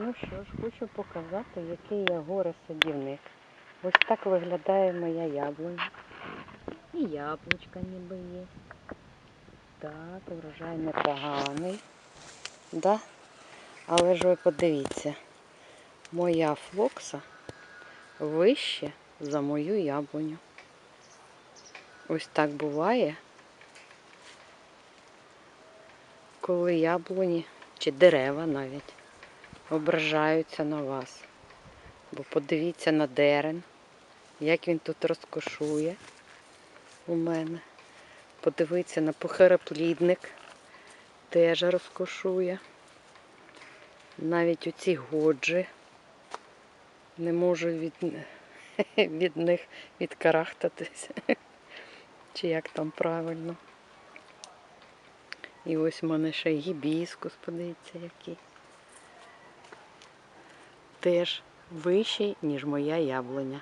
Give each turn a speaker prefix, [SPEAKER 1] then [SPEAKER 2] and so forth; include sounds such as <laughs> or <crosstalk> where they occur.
[SPEAKER 1] Ну що ж, хочу показати, який я горе-садівник. Ось так виглядає моя яблуня. І яблучка ніби є. Так, урожай непоганий. Да? Але ж ви подивіться, моя флокса вище за мою яблуню. Ось так буває, коли яблуні чи дерева навіть ображаються на вас. Бо подивіться на дерен, як він тут розкошує у мене. Подивіться на похероплідник, теж розкошує. Навіть оці годжі не можу від, <laughs> від них відкарахтатися. <laughs> Чи як там правильно. І ось в мене ще гібіскус, подивіться, який. Теж вищий, ніж моя яблуня.